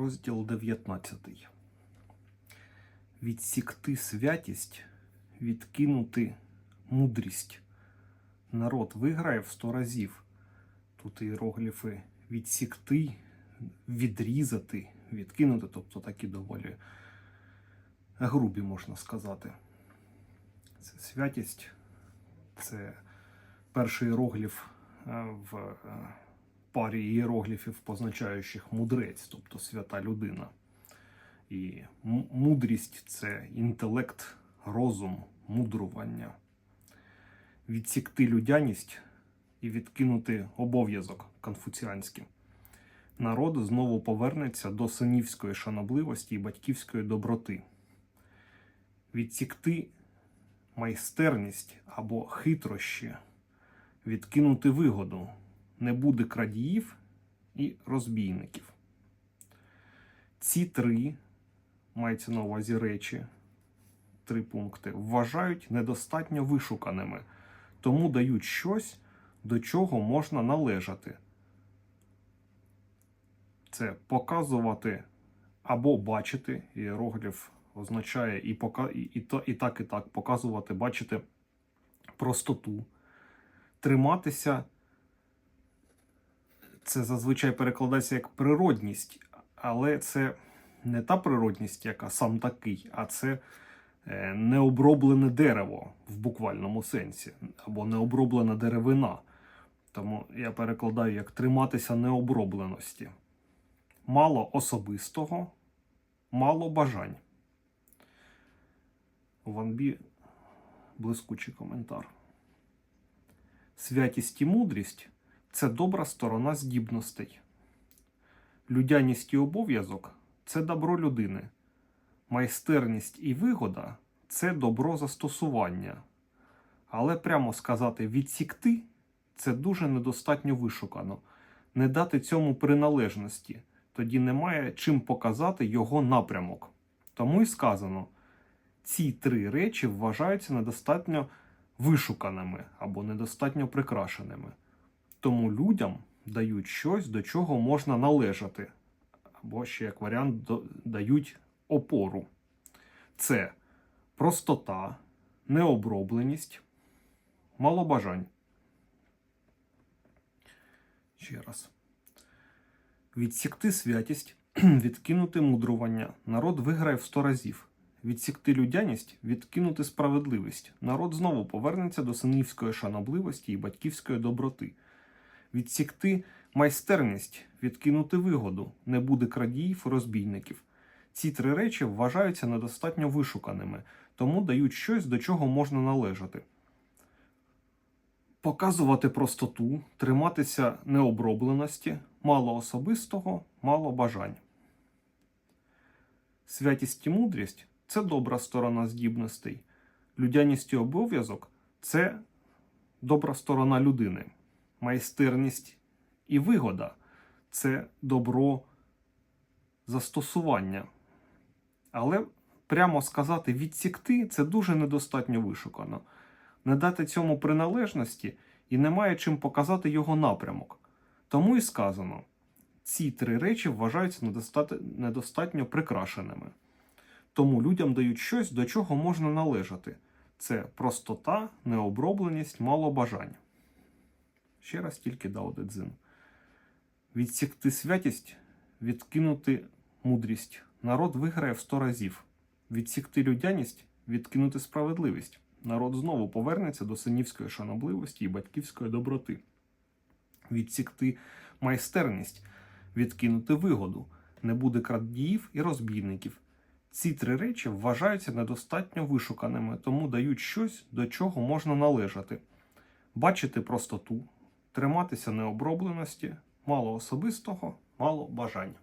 Розділ 19. Відсікти святість, відкинути мудрість. Народ виграє в сто разів. Тут іерогліфи відсікти, відрізати, відкинути, тобто такі доволі грубі, можна сказати. Це святість, це перший іерогліф е, в е, парі іерогліфів, позначаючих мудрець, тобто свята людина. І мудрість це інтелект, розум, мудрування. Відсікти людяність і відкинути обов'язок конфуціанський. Народ знову повернеться до синівської шанобливості і батьківської доброти. Відсікти майстерність або хитрощі, відкинути вигоду, не буде крадіїв і розбійників. Ці три мається на увазі речі, три пункти, вважають недостатньо вишуканими, тому дають щось, до чого можна належати. Це показувати або бачити. Іерогліф означає і, пока, і, і, і так, і так показувати, бачити простоту, триматися. Це зазвичай перекладається як природність, але це не та природність, яка сам такий, а це е, необроблене дерево в буквальному сенсі, або необроблена деревина. Тому я перекладаю як триматися необробленості. Мало особистого, мало бажань. У Ванбі блискучий коментар. Святість і мудрість це добра сторона здібностей. Людяність і обов'язок це добро людини. Майстерність і вигода це добро застосування. Але прямо сказати відсікти це дуже недостатньо вишукано. Не дати цьому приналежності, тоді немає чим показати його напрямок. Тому й сказано: ці три речі вважаються недостатньо вишуканими або недостатньо прикрашеними. Тому людям дають щось, до чого можна належати, або ще як варіант дають опору. Це простота, необробленість, мало бажань. Ще раз. Відсікти святість, відкинути мудрування. Народ виграє в сто разів. Відсікти людяність, відкинути справедливість. Народ знову повернеться до синівської шанобливості і батьківської доброти. Відсікти майстерність, відкинути вигоду, не буде крадіїв і розбійників. Ці три речі вважаються недостатньо вишуканими, тому дають щось, до чого можна належати. Показувати простоту, триматися необробленості, мало особистого, мало бажань. Святість і мудрість це добра сторона здібностей. Людяність і обов'язок це добра сторона людини. Майстерність і вигода це добро застосування. Але прямо сказати відсікти це дуже недостатньо вишукано. Не дати цьому приналежності і немає чим показати його напрямок. Тому і сказано: ці три речі вважаються недостатньо, прикрашеними. Тому людям дають щось, до чого можна належати. Це простота, необробленість, мало бажань. Ще раз тільки Дао Де Цзин. Відсікти святість, відкинути мудрість. Народ виграє в сто разів. Відсікти людяність, відкинути справедливість. Народ знову повернеться до синівської шанобливості і батьківської доброти. Відсікти майстерність, відкинути вигоду. Не буде крадіїв і розбійників. Ці три речі вважаються недостатньо вишуканими, тому дають щось, до чого можна належати. Бачити простоту, триматися необробленості, мало особистого, мало бажань.